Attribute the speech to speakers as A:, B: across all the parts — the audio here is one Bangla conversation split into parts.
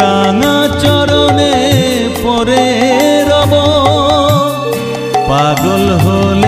A: রাঙা চরণে পরে রব। পাগল হলে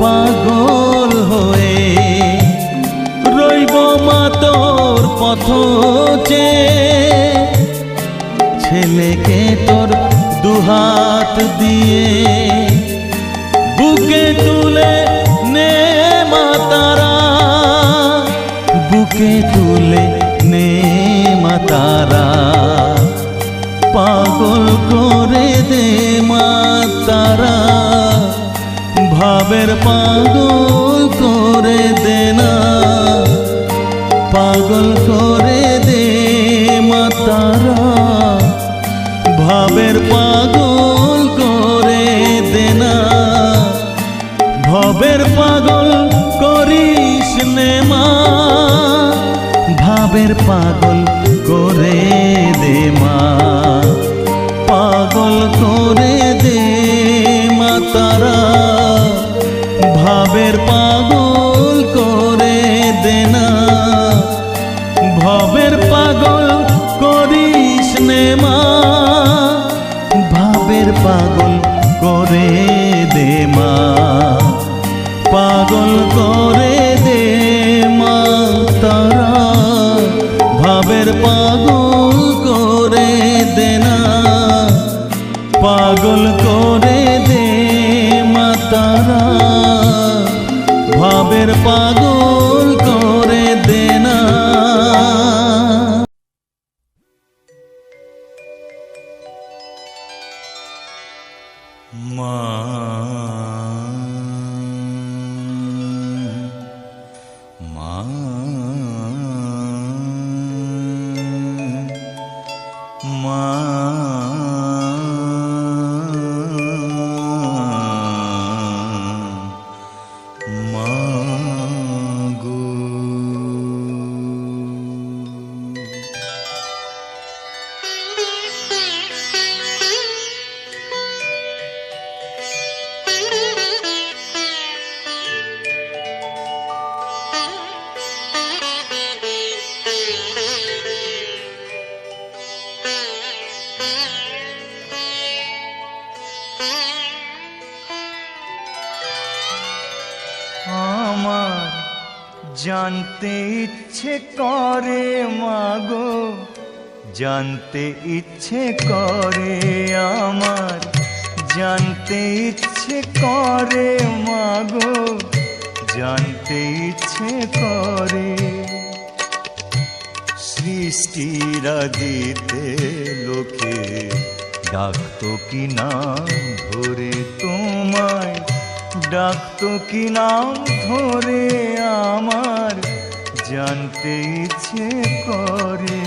A: পাগল হয়ে রইব মাতর পথ যে ছেলেকে তোর দুহাত দিয়ে বুকে তুলে নে মাতারা বুকে তুলে নে মাতারা পাগল ভাবের পাগল করে দে না। পাগল করে দে মাতারা। ভাবের পাগল করে দে ভবের পাগল করিস নে মা। ভাবের পাগল করে দে মা। ভবের পাগল করে দেনা। ভবের পাগল করিস নে মা। ভাবের পাগল করে দে মা। পাগল করে দে মা তারা। ভাবের পাগল করে দেনা। পাগল ভাবের পাগল করে দেনা। মা। মা। মা।
B: আমার জানতে ইচ্ছে করে, মাগো। জানতে ইচ্ছে করে আমার, জানতে ইচ্ছে করে, মাগো। জানতে ইচ্ছে করে। সৃষ্টিরা দিতে লোকে ডাকতো কি নাম ধরে তোমায়? ডাকতো কি নাম ধরে আমার? জানতে ইচ্ছে করে।